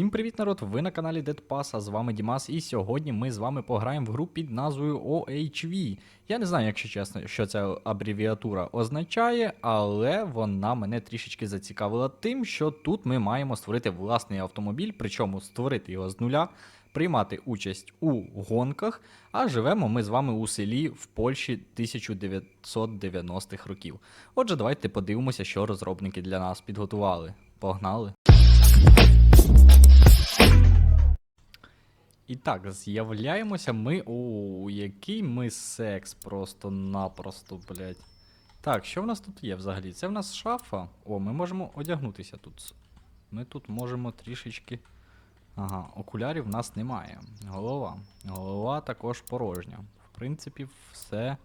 Всім привіт, народ! Ви на каналі Dead Pass, а з вами Дімас, і сьогодні ми з вами пограємо в гру під назвою OHV. Я не знаю, якщо чесно, що ця абревіатура означає, але вона мене трішечки зацікавила тим, що тут ми маємо створити власний автомобіль, причому створити його з нуля, приймати участь у гонках, а живемо ми з вами у селі в Польщі 1990-х років. Отже, давайте подивимося, що розробники для нас підготували. Погнали! І так, з'являємося ми. О, який ми секс просто-напросто, блядь. Так, що в нас тут є взагалі? Це в нас шафа. О, ми можемо одягнутися тут. Ми тут можемо трішечки. Ага, окулярів в нас немає. Голова. Голова також порожня. В принципі, все,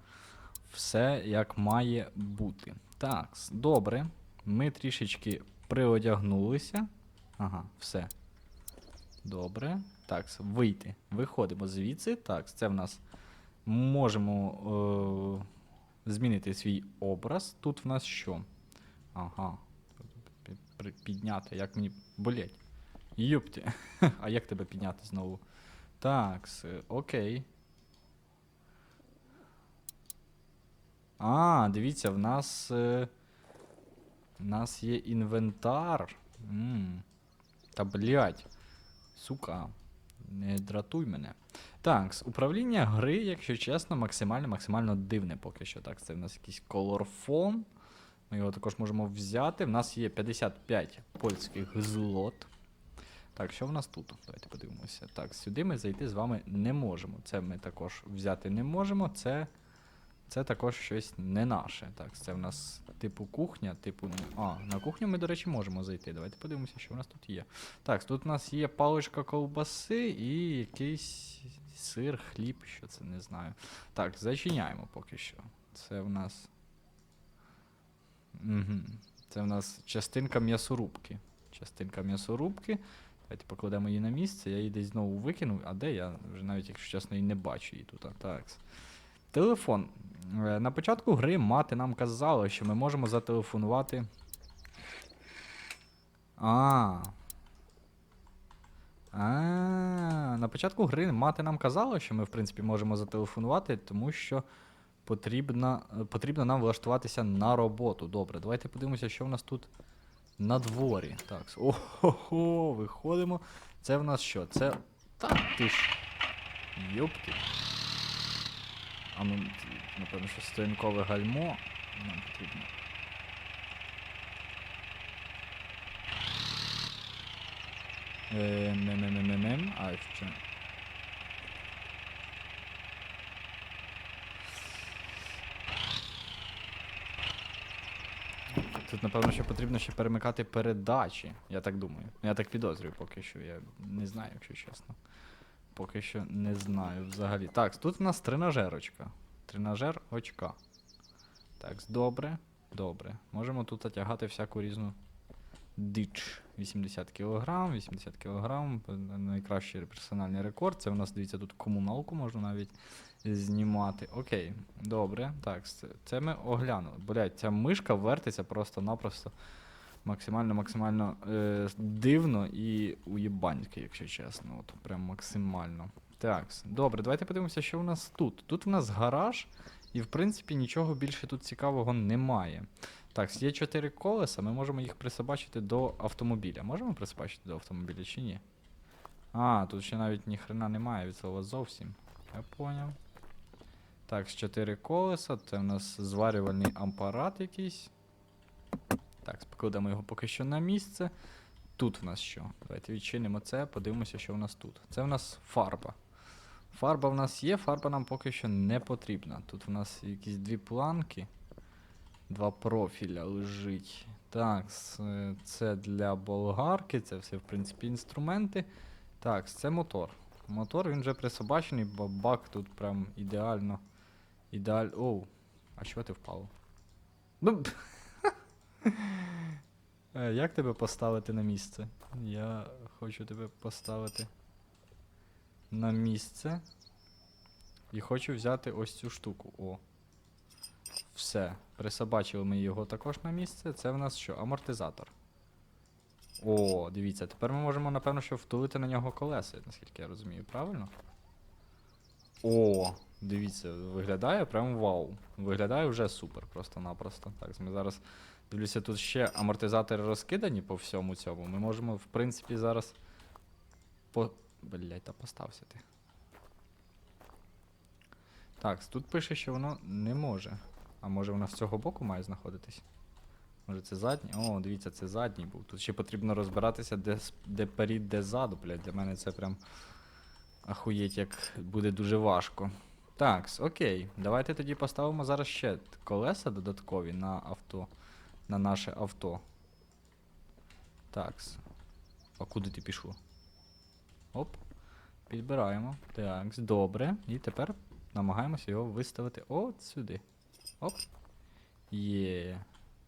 все як має бути. Так, добре. Ми трішечки приодягнулися. Ага, все. Добре. Так, вийти. Виходимо звідси. Так, це в нас можемо е- змінити свій образ. Тут в нас що? Ага. Підняти. Як мені. Болять. Юпті. А як тебе підняти знову? Так, окей. А, дивіться, в нас. Е- в нас є інвентар. м Та блять. Сука. Не дратуй мене. Так, управління гри, якщо чесно, максимально максимально дивне поки що. Так, це в нас якийсь колорфон. Ми його також можемо взяти. В нас є 55 польських злот. Так, що в нас тут? Давайте подивимося. Так, сюди ми зайти з вами не можемо. Це ми також взяти не можемо. Це. Це також щось не наше. Так, це в нас типу кухня, типу. А, на кухню ми, до речі, можемо зайти. Давайте подивимося, що в нас тут є. Так, тут у нас є паличка ковбаси і якийсь сир, хліб, що це не знаю. Так, зачиняємо поки що. Це в нас. Угу. Це в нас частинка м'ясорубки. Частинка м'ясорубки. Давайте покладемо її на місце. Я її десь знову викинув, а де я вже навіть, якщо чесно, і не бачу її тут. Так. Телефон. Е, На початку гри мати нам казала, що ми можемо зателефонувати. А. А, на початку гри мати нам казала, що ми, в принципі, можемо зателефонувати, тому що потрібно, потрібно нам влаштуватися на роботу. Добре, давайте подивимося, що в нас тут на дворі. Так, ого, виходимо. Це в нас що? Це. Та ти ж. Йопти. А ну, напевно, що стоянкове гальмо нам потрібно. Е, Мем-мем-мем-мем. А, що? Тут, напевно, що потрібно ще перемикати передачі. Я так думаю. Я так підозрюю поки що. Я не знаю, якщо чесно. Поки що не знаю взагалі. Так, тут у нас тренажерочка. Тренажер очка. Так, добре. Добре. Можемо тут тягати всяку різну дич. 80 кг, 80 кг. Найкращий персональний рекорд. Це у нас, дивіться, тут комуналку можна навіть знімати. Окей, добре. Так, це ми оглянули. Блять, ця мишка вертиться просто-напросто максимально-максимально е, дивно і уєбаньки, якщо чесно. От прям максимально. Так, добре, давайте подивимося, що у нас тут. Тут у нас гараж, і в принципі нічого більше тут цікавого немає. Так, є чотири колеса, ми можемо їх присобачити до автомобіля. Можемо присобачити до автомобіля чи ні? А, тут ще навіть ніхрена немає від слова зовсім. Я поняв. Так, з чотири колеса. Це в нас зварювальний апарат якийсь. Так, покладемо його поки що на місце. Тут в нас що? Давайте відчинимо це, подивимося, що в нас тут. Це в нас фарба. Фарба в нас є, фарба нам поки що не потрібна. Тут в нас якісь дві планки. Два профіля лежить. Так, це для болгарки, це все, в принципі, інструменти. Так, це мотор. Мотор він вже присобачений, бо бак тут прям ідеально. Ідеаль... Оу, а чого ти впав? Ну, Як тебе поставити на місце? Я хочу тебе поставити на місце. І хочу взяти ось цю штуку. О. Все. Присобачили ми його також на місце. Це в нас що? Амортизатор. О, дивіться, тепер ми можемо, напевно, що втулити на нього колеса, наскільки я розумію, правильно? О, дивіться, виглядає прям вау. Виглядає вже супер, просто-напросто. Так, ми зараз дивлюся, тут ще амортизатори розкидані по всьому цьому. Ми можемо, в принципі, зараз. По. Блять, та постався ти. Так, тут пише, що воно не може. А може воно з цього боку має знаходитись? Може це задній? О, дивіться, це задній був. Тут ще потрібно розбиратися, де, де перід, де ззаду, блядь. Для мене це прям ахуєть, як буде дуже важко. Так, окей. Давайте тоді поставимо зараз ще колеса додаткові на авто. На наше авто. Такс. А куди ти пішло? Оп. Підбираємо. Так, добре. І тепер намагаємося його виставити от сюди. Оп. Є.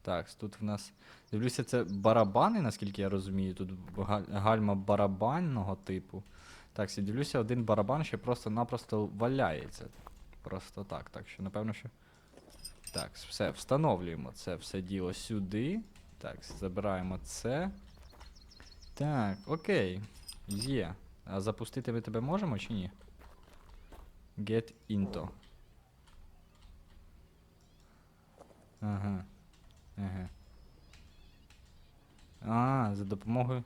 Так, тут в нас. Дивлюся, це барабани, наскільки я розумію. Тут гальма барабанного типу. Так, дивлюся, один барабан ще просто-напросто валяється. Просто так. Так що, напевно, що. Так, все, встановлюємо це все діло сюди. Так, забираємо це. Так, окей. Є. А запустити ми тебе можемо чи ні? Get into. Ага. Ага. А, за допомогою.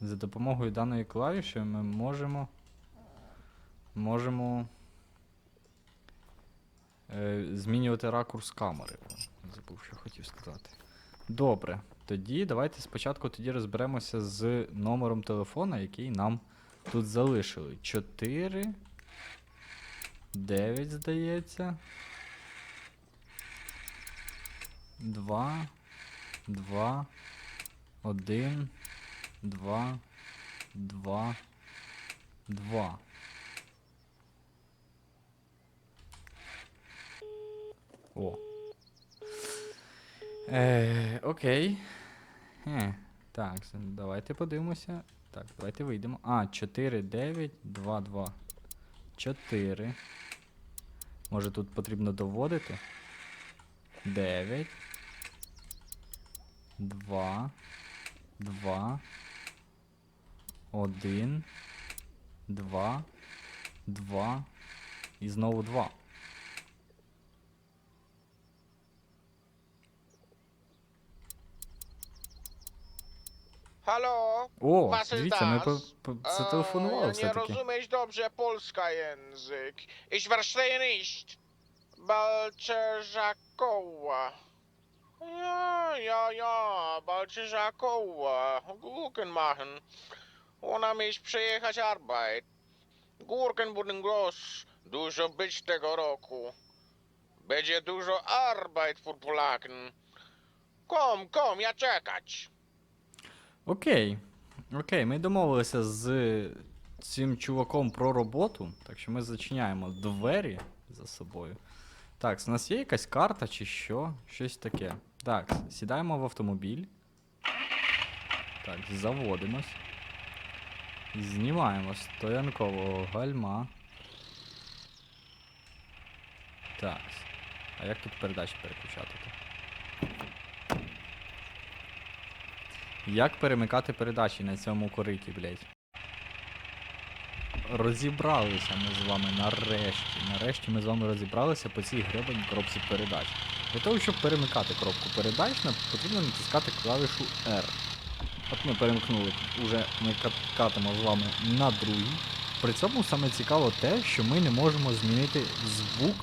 За допомогою даної клавіші ми можемо. Можемо. Е, змінювати ракурс камери. Забув, що хотів сказати. Добре. Тоді давайте спочатку тоді розберемося з номером телефона, який нам тут залишили. 4. 9, здається. 2. 2. 1. 2. 2. 2. О. Е, окей. Е, так, давайте подивимося. Так, давайте вийдемо. А, 4, 9, 2, 2. 4. Може тут потрібно доводити? 9. 2. 2. 1. 2. 2. І знову 2. Halo? O, Was widzę, my po, po, co to funło Nie takie? rozumiesz dobrze polska język. Ich verstehe nicht. Balcerzakoła. Ja, ja, ja, Balcerzakoła. Gurken machen. Ona mich przejechać arbeit. Gurken wurden groß. Dużo być tego roku. Będzie dużo arbeit für Polaken. Kom, kom, ja czekać. Окей. Окей, ми домовилися з цим чуваком про роботу. Так що ми зачиняємо двері за собою. Так, у нас є якась карта чи що? Щось таке. Так, сідаємо в автомобіль. Так, заводимось. Знімаємо стоянкового гальма. Так. А як тут передачі переключати? Як перемикати передачі на цьому кориті, блядь? Розібралися ми з вами нарешті. Нарешті ми з вами розібралися по цій гребаній коробці передач. Для того, щоб перемикати коробку передач, нам потрібно натискати клавішу R. От ми перемкнули, уже ми кат- катимо з вами на другій. При цьому саме цікаво те, що ми не можемо змінити звук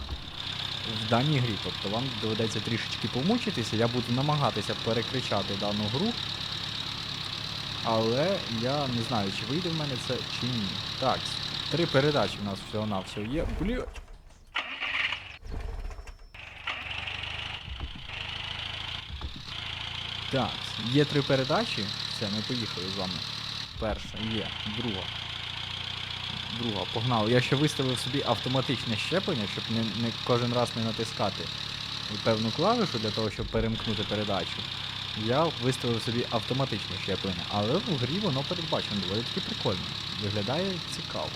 в даній грі. Тобто вам доведеться трішечки помучитися, я буду намагатися перекричати дану гру. Але я не знаю, чи вийде в мене це чи ні. Так, три передачі в нас всього-навсього є. Блять. Так, є три передачі. Все, ми поїхали з вами. Перша є, друга. Друга, погнали. Я ще виставив собі автоматичне щеплення, щоб не, не кожен раз не натискати певну клавішу для того, щоб перемкнути передачу. Я виставив собі автоматичне щеплення, але в грі воно передбачено доволі таки прикольно. Виглядає цікаво.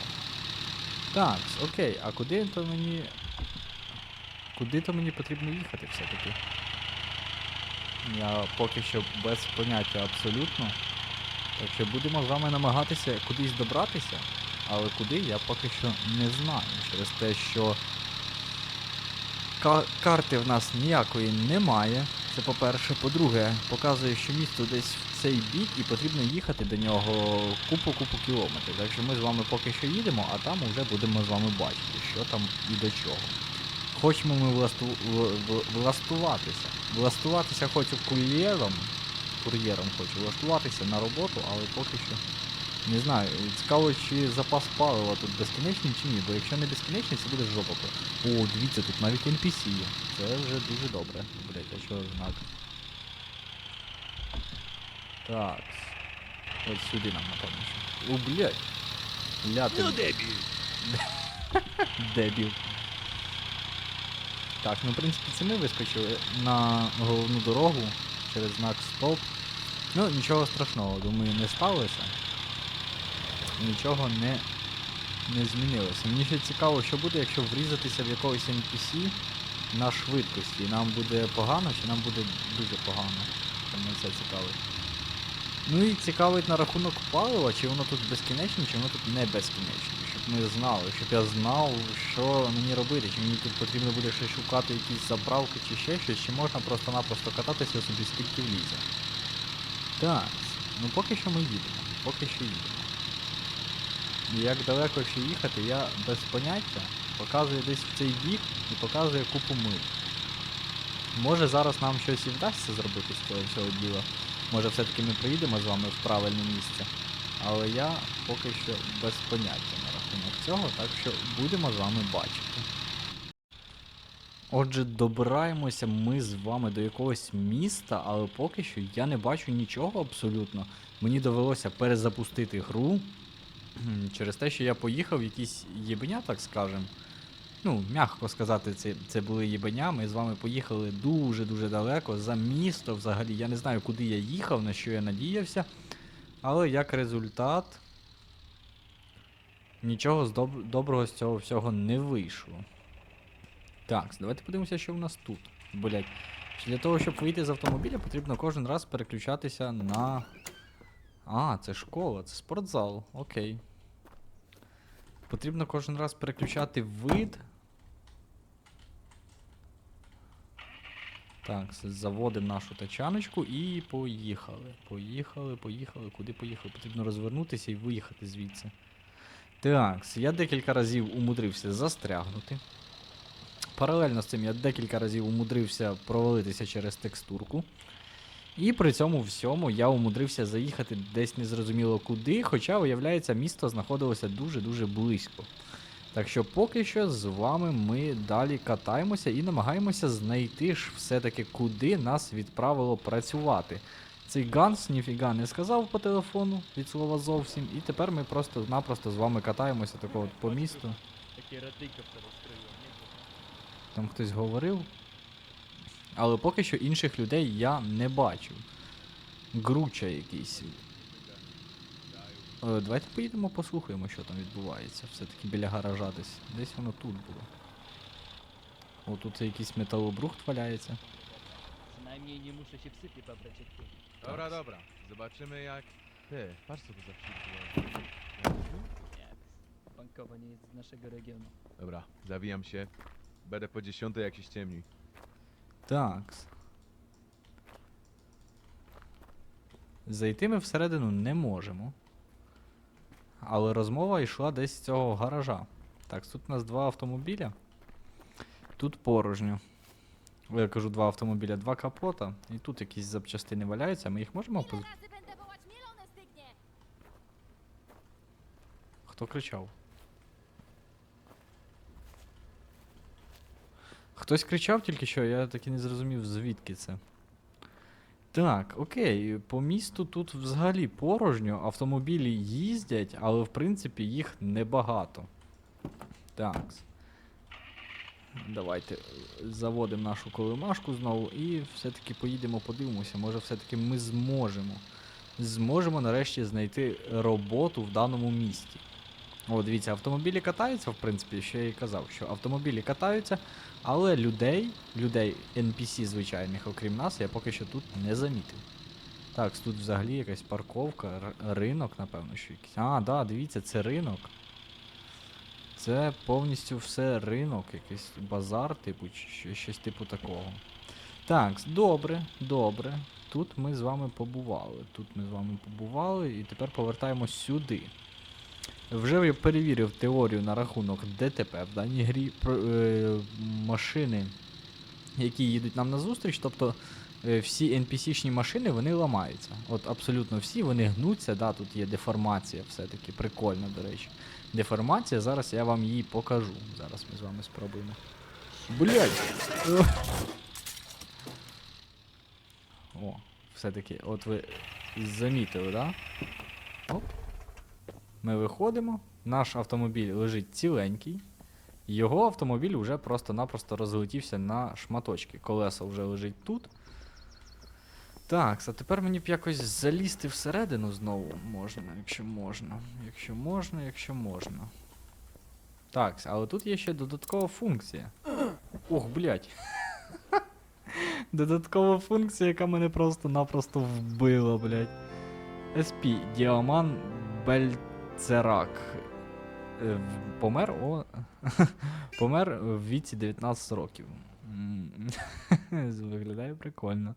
Так, окей, а куди то мені. Куди то мені потрібно їхати все-таки? Я поки що без поняття абсолютно. Так що будемо з вами намагатися кудись добратися, але куди я поки що не знаю. Через те, що ка- карти в нас ніякої немає. Це по-перше. По-друге, показує, що місто десь в цей бік і потрібно їхати до нього купу-купу кілометрів. Так що ми з вами поки що їдемо, а там вже будемо з вами бачити, що там і до чого. Хочемо ми власту... влаштуватися. Влаштуватися хочу кур'єром. Кур'єром хочу влаштуватися на роботу, але поки що не знаю. Цікаво, чи запас палива тут безкінечний чи ні, бо якщо не безкінечний, це буде жопа. О, дивіться, тут навіть NPC є. Це вже дуже добре. Блять, а що знак? Так. От сюди нам, напевно. О, блять. Ляти. Ну, дебіль. Дебіл. Так, ну в принципі це ми вискочили на головну дорогу через знак стоп. Ну, нічого страшного, думаю, не сталося. Нічого не, не змінилося. Мені ще цікаво, що буде, якщо врізатися в якогось NPC на швидкості. Нам буде погано чи нам буде дуже погано. Мене це цікавить. Ну і цікавить на рахунок палива, чи воно тут безкінечне, чи воно тут не безкінечне. Щоб ми знали, щоб я знав, що мені робити, чи мені тут потрібно буде ще шукати якісь заправки чи ще щось, чи можна просто-напросто кататися собі скільки влізе. Так, ну поки що ми їдемо. Поки що їдемо. Як далеко ще їхати, я без поняття. Показує десь в цей бік і показує купу миль. Може зараз нам щось і вдасться зробити з цього всього діла. Може все-таки ми приїдемо з вами в правильне місце. Але я поки що без поняття на рахунок цього, так що будемо з вами бачити. Отже, добираємося ми з вами до якогось міста, але поки що я не бачу нічого абсолютно. Мені довелося перезапустити гру через те, що я поїхав якісь єбеня, так скажем. Ну, м'яко сказати, це, це були єбеня. Ми з вами поїхали дуже-дуже далеко за місто взагалі. Я не знаю, куди я їхав, на що я надіявся. Але як результат. Нічого з доб- доброго з цього всього не вийшло. Так, давайте подивимося, що в нас тут. Блять. Для того, щоб вийти з автомобіля, потрібно кожен раз переключатися на. А, це школа, це спортзал. Окей. Потрібно кожен раз переключати вид. Так, заводимо нашу тачаночку і поїхали. Поїхали, поїхали. Куди поїхали? Потрібно розвернутися і виїхати звідси. Так, я декілька разів умудрився застрягнути. Паралельно з цим я декілька разів умудрився провалитися через текстурку. І при цьому всьому я умудрився заїхати десь незрозуміло куди, хоча, виявляється, місто знаходилося дуже-дуже близько. Так що поки що з вами ми далі катаємося і намагаємося знайти ж все-таки, куди нас відправило працювати. Цей Ганс ніфіга не сказав по телефону від слова зовсім, і тепер ми просто-напросто з вами катаємося такого по місту. Там хтось говорив. Але поки що інших людей я не бачив. Груча якийсь. Е, давайте поїдемо послухаємо, що там відбувається. Все-таки біля гаража десь. Десь воно тут було. О, тут якийсь металобрухт валяється. Przynajmniej nie muszę się w sypie pobrać jak ty. Dobra, dobra. Zobaczymy jak... Ty, patrz co tu za wściekłe. Jak? Bankowa nie jest z naszego regionu. Dobra, zawijam się. Będę po dziesiątej jak się ściemni. Так. Зайти ми всередину не можемо. Але розмова йшла десь з цього гаража. Так, тут у нас два автомобіля. Тут порожньо. Я кажу два автомобіля, два капота. І тут якісь запчастини валяються. Ми їх можемо поз... Хто кричав? Хтось кричав тільки що, я так і не зрозумів, звідки це. Так, окей, по місту тут взагалі порожньо, автомобілі їздять, але в принципі їх небагато. Так. Давайте заводимо нашу колимашку знову і все-таки поїдемо, подивимося, може все-таки ми зможемо. Зможемо нарешті знайти роботу в даному місті. О, дивіться, автомобілі катаються, в принципі, що я і казав, що автомобілі катаються, але людей, людей NPC звичайних, окрім нас, я поки що тут не замітив. Так, тут взагалі якась парковка, ринок, напевно, що якийсь. А, да, дивіться, це ринок. Це повністю все ринок, якийсь базар, типу, чи щось типу такого. Так, добре, добре. Тут ми з вами побували. Тут ми з вами побували і тепер повертаємось сюди. Вже я перевірив теорію на рахунок ДТП в даній грі. Про, е, машини, які їдуть нам назустріч, тобто е, всі NPC-шні машини вони ламаються. От абсолютно всі, вони гнуться, да, тут є деформація, все-таки прикольно, до речі. Деформація, зараз я вам її покажу. Зараз ми з вами спробуємо. Блять! О, все-таки, от ви замітили, да? Оп. Ми виходимо, наш автомобіль лежить ціленький. Його автомобіль вже просто-напросто розлетівся на шматочки. Колесо вже лежить тут. Так, а тепер мені б якось залізти всередину знову можна, якщо можна. Якщо можна, якщо можна. Так, але тут є ще додаткова функція. Ох, блядь. Додаткова функція, яка мене просто-напросто вбила, блядь. SP Діаман Бельцерак. Е, в- Помер о. Помер в віці 19 років. Виглядає прикольно.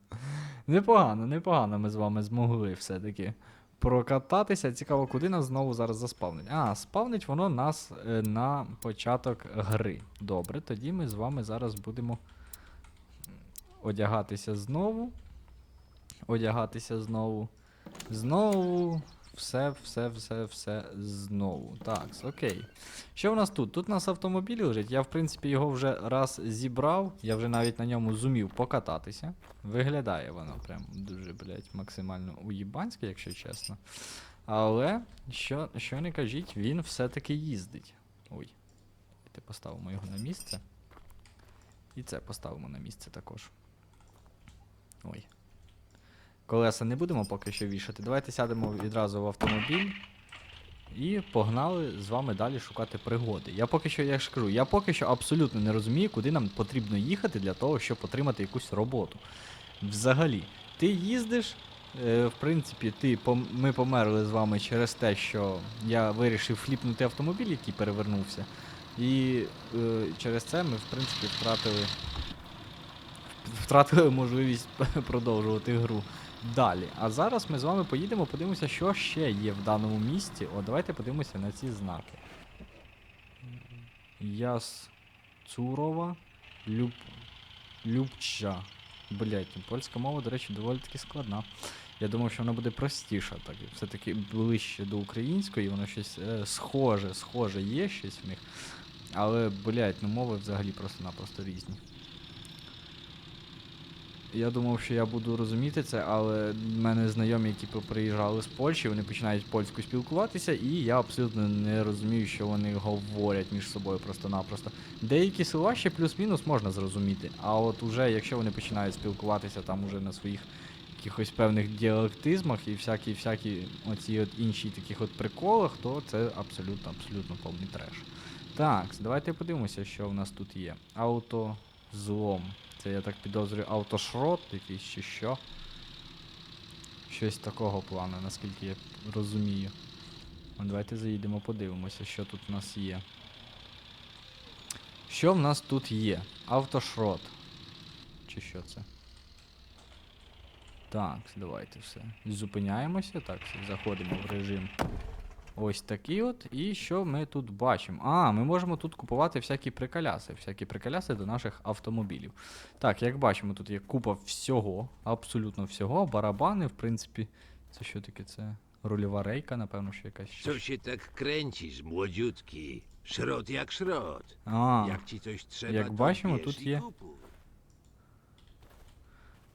Непогано, непогано ми з вами змогли все-таки прокататися. Цікаво, куди нас знову зараз заспавнить. А, спавнить воно нас е, на початок гри. Добре, тоді ми з вами зараз будемо одягатися знову. Одягатися знову. Знову. Все, все, все, все знову. Так, окей. Що в нас тут? Тут у нас автомобіль лежить. Я, в принципі, його вже раз зібрав. Я вже навіть на ньому зумів покататися. Виглядає воно прям дуже, блядь, максимально уїбанське, якщо чесно. Але, що, що не кажіть, він все-таки їздить. Ой. Давайте поставимо його на місце. І це поставимо на місце також. Ой. Колеса не будемо поки що вішати. Давайте сядемо відразу в автомобіль. І погнали з вами далі шукати пригоди. Я поки що, я ж кажу, я поки що абсолютно не розумію, куди нам потрібно їхати для того, щоб отримати якусь роботу. Взагалі, ти їздиш, е, в принципі, ти ми померли з вами через те, що я вирішив фліпнути автомобіль, який перевернувся. І е, через це ми, в принципі, втратили, втратили можливість продовжувати гру далі. А зараз ми з вами поїдемо, подивимося, що ще є в даному місті. О, давайте подивимося на ці знаки. Яс Цурова Люб... Любча. Блять, польська мова, до речі, доволі таки складна. Я думав, що вона буде простіша, так все-таки ближче до української, воно щось е, схоже, схоже є щось в них. Але, блять, ну мови взагалі просто-напросто різні. Я думав, що я буду розуміти це, але в мене знайомі, які приїжджали з Польщі, вони починають польською спілкуватися, і я абсолютно не розумію, що вони говорять між собою просто-напросто. Деякі слова ще плюс-мінус можна зрозуміти, а от уже якщо вони починають спілкуватися там уже на своїх якихось певних діалектизмах і всякі всякі оці от інші таких от приколах, то це абсолютно, абсолютно повний треш. Так, давайте подивимося, що в нас тут є. Автозлом. Це я так підозрюю автошрот якийсь чи що. Щось такого плану, наскільки я розумію. Ну, давайте заїдемо, подивимося, що тут в нас є. Що в нас тут є? Автошрот. Чи що це? Так, давайте все. Зупиняємося. Так, заходимо в режим. Ось такий от. І що ми тут бачимо? А, ми можемо тут купувати всякі приколяси. Всякі приколяси до наших автомобілів. Так, як бачимо, тут є купа всього, абсолютно всього. Барабани, в принципі. Це що таке? Це рульова рейка, напевно, що якась. ще. Co się tak kręcisz, młodziutki? Szrot jak szrot. А, Jak ci coś trzeba, jak to бачимо, bierz тут і є. kupuj.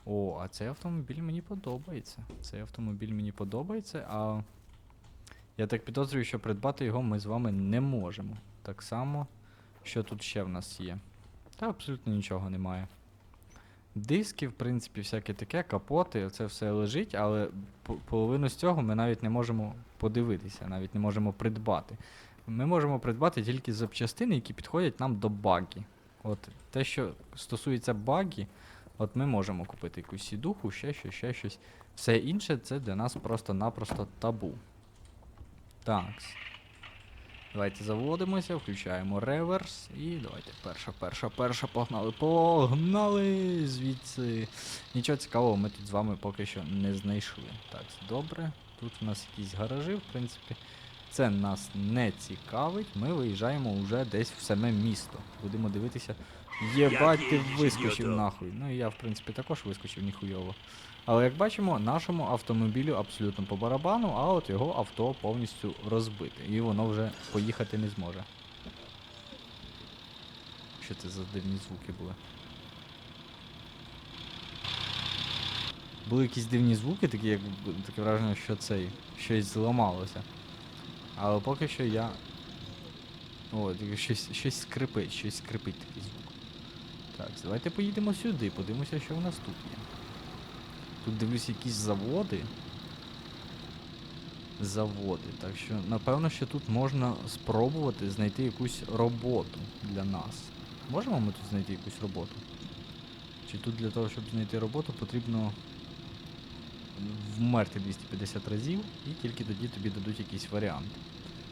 О, а цей автомобіль мені подобається. Цей автомобіль мені подобається, а я так підозрюю, що придбати його ми з вами не можемо. Так само, що тут ще в нас є. Та абсолютно нічого немає. Диски, в принципі, всяке таке, капоти, це все лежить, але половину з цього ми навіть не можемо подивитися, навіть не можемо придбати. ми можемо придбати тільки запчастини, які підходять нам до багі. От те, що стосується багі, от ми можемо купити якусь сідуху, ще щось, ще щось. Все інше це для нас просто-напросто табу. Так. Давайте заводимося, включаємо реверс і давайте перша, перша, перша, погнали. Погнали звідси. Нічого цікавого ми тут з вами поки що не знайшли. Так, добре. Тут у нас якісь гаражі, в принципі. Це нас не цікавить. Ми виїжджаємо вже десь в саме місто. Будемо дивитися. Єбать, ти вискочив нахуй. Ну і я, в принципі, також вискочив ніхуйово. Але як бачимо, нашому автомобілю абсолютно по барабану, а от його авто повністю розбите. І воно вже поїхати не зможе. Що це за дивні звуки були? Були якісь дивні звуки, такі, як таке враження, що цей щось зламалося. Але поки що я. О, щось, щось скрипить, щось скрипить такий звук. Так, давайте поїдемо сюди, подивимося, що у нас тут є. Тут дивлюсь якісь заводи. Заводи. Так що, напевно, що тут можна спробувати знайти якусь роботу для нас. Можемо ми тут знайти якусь роботу? Чи тут для того, щоб знайти роботу, потрібно вмерти 250 разів, і тільки тоді тобі дадуть якийсь варіант.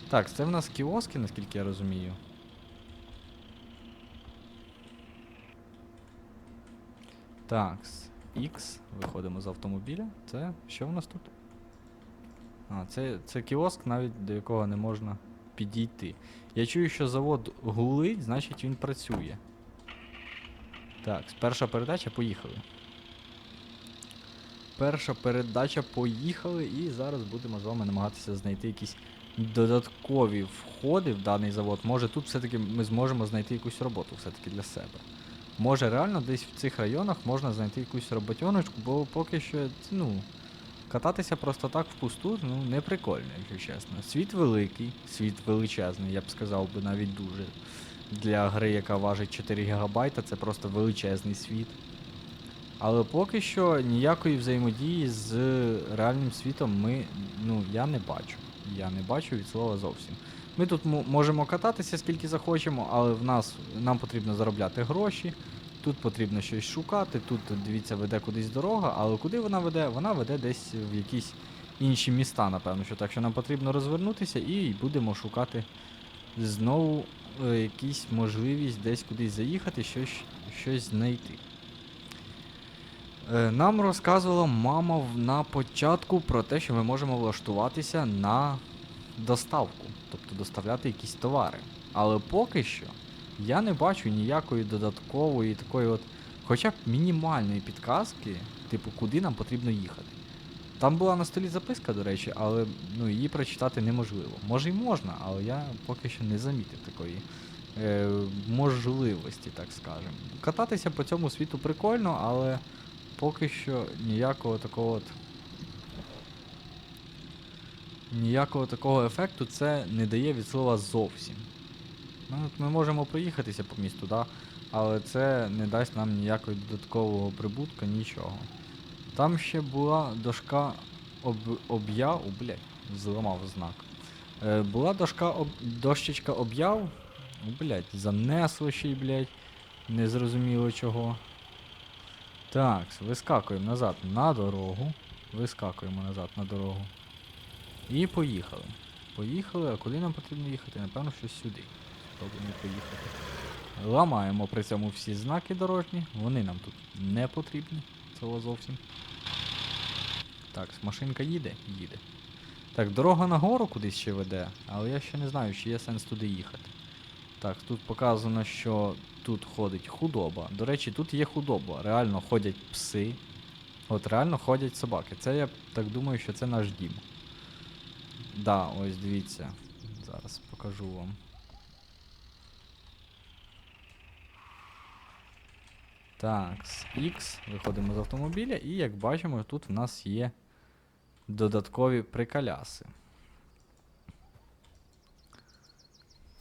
Так, це в нас кіоски, наскільки я розумію. Так, X, виходимо з автомобіля. Це що в нас тут? А, це, це кіоск, навіть до якого не можна підійти. Я чую, що завод гулить, значить він працює. Так, перша передача, поїхали. Перша передача поїхали, і зараз будемо з вами намагатися знайти якісь додаткові входи в даний завод. Може тут все-таки ми зможемо знайти якусь роботу все-таки для себе. Може реально десь в цих районах можна знайти якусь роботьоночку, бо поки що, ну, кататися просто так впусту, ну, не прикольно, якщо чесно. Світ великий, світ величезний, я б сказав би навіть дуже. Для гри, яка важить 4 ГБ, це просто величезний світ. Але поки що ніякої взаємодії з реальним світом ми, ну, я не бачу. Я не бачу від слова зовсім. Ми тут можемо кататися скільки захочемо, але в нас нам потрібно заробляти гроші. Тут потрібно щось шукати. Тут дивіться, веде кудись дорога, але куди вона веде? Вона веде десь в якісь інші міста, напевно, що так що нам потрібно розвернутися і будемо шукати знову е, якісь можливість десь кудись заїхати, щось, щось знайти. Е, Нам розказувала мама на початку про те, що ми можемо влаштуватися на доставку, тобто доставляти якісь товари. Але поки що я не бачу ніякої додаткової такої от, хоча б мінімальної підказки, типу, куди нам потрібно їхати. Там була на столі записка, до речі, але ну, її прочитати неможливо. Може й можна, але я поки що не замітив такої е, можливості, так скажемо. Кататися по цьому світу прикольно, але поки що ніякого такого от. Ніякого такого ефекту це не дає від слова зовсім. Ну, от ми можемо проїхатися по місту, да? але це не дасть нам ніякого додаткового прибутку, нічого. Там ще була дошка об... об'яв. О, блядь, зламав знак. Е, була дошка об... дощечка об'яв. О, блядь, занесло ще й, блядь. Незрозуміло чого. Так, вискакуємо назад на дорогу. Вискакуємо назад на дорогу. І поїхали. Поїхали, а куди нам потрібно їхати? Напевно, що сюди. Спробуємо поїхати. Ламаємо при цьому всі знаки дорожні. Вони нам тут не потрібні. Цього зовсім. Так, машинка їде? Їде. Так, дорога нагору кудись ще веде, але я ще не знаю, чи є сенс туди їхати. Так, тут показано, що тут ходить худоба. До речі, тут є худоба. Реально ходять пси. От реально ходять собаки. Це я так думаю, що це наш дім. Да, ось дивіться. Зараз покажу вам. Так, з X виходимо з автомобіля, і як бачимо, тут в нас є додаткові приколяси.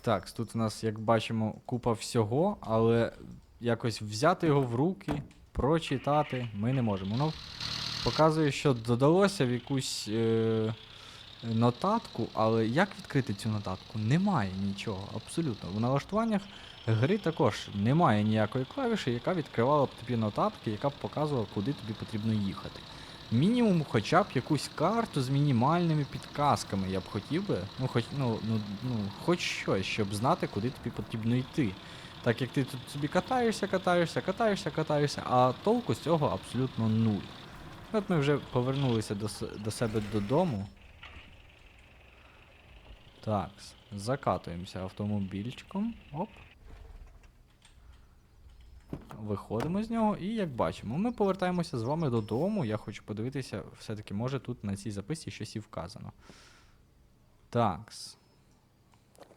Так, тут у нас, як бачимо, купа всього, але якось взяти його в руки, прочитати ми не можемо. Воно показує, що додалося в якусь е, нотатку, але як відкрити цю нотатку? Немає нічого, абсолютно. В налаштуваннях гри також немає ніякої клавіші, яка відкривала б тобі нотатки, яка б показувала, куди тобі потрібно їхати. Мінімум, хоча б якусь карту з мінімальними підказками я б хотів би, ну хоч, ну, ну, ну, хоч щось, щоб знати, куди тобі потрібно йти. Так як ти тут собі катаєшся, катаєшся, катаєшся, катаєшся, а толку з цього абсолютно нуль. От ми вже повернулися до, до себе додому. Так, закатуємося автомобільчиком. Оп. Виходимо з нього, і як бачимо, ми повертаємося з вами додому. Я хочу подивитися, все-таки, може тут на цій записці щось і вказано. Такс.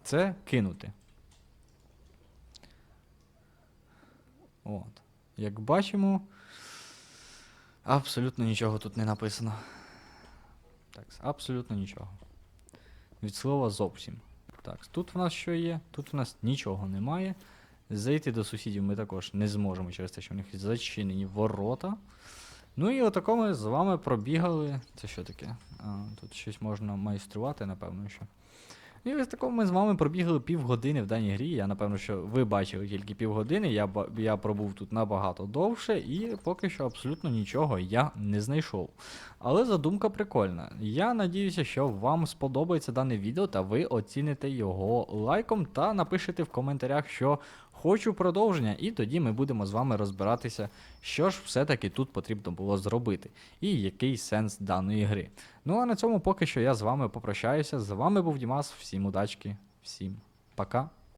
Це кинути. От. Як бачимо, абсолютно нічого тут не написано. Так, абсолютно нічого. Від слова зовсім. Так, тут в нас що є? Тут в нас нічого немає. Зайти до сусідів ми також не зможемо через те, що в них зачинені ворота. Ну і отако ми з вами пробігали. Це що таке? А, тут щось можна майструвати, напевно, що. І ось такого ми з вами пробігли півгодини в даній грі. Я напевно, що ви бачили тільки півгодини. Я, я пробув тут набагато довше, і поки що абсолютно нічого я не знайшов. Але задумка прикольна. Я надіюся, що вам сподобається дане відео, та ви оціните його лайком та напишете в коментарях, що хочу продовження, і тоді ми будемо з вами розбиратися, що ж все-таки тут потрібно було зробити, і який сенс даної гри. Ну а на цьому поки що я з вами попрощаюся. З вами був Дімас. Всім удачки, всім пока.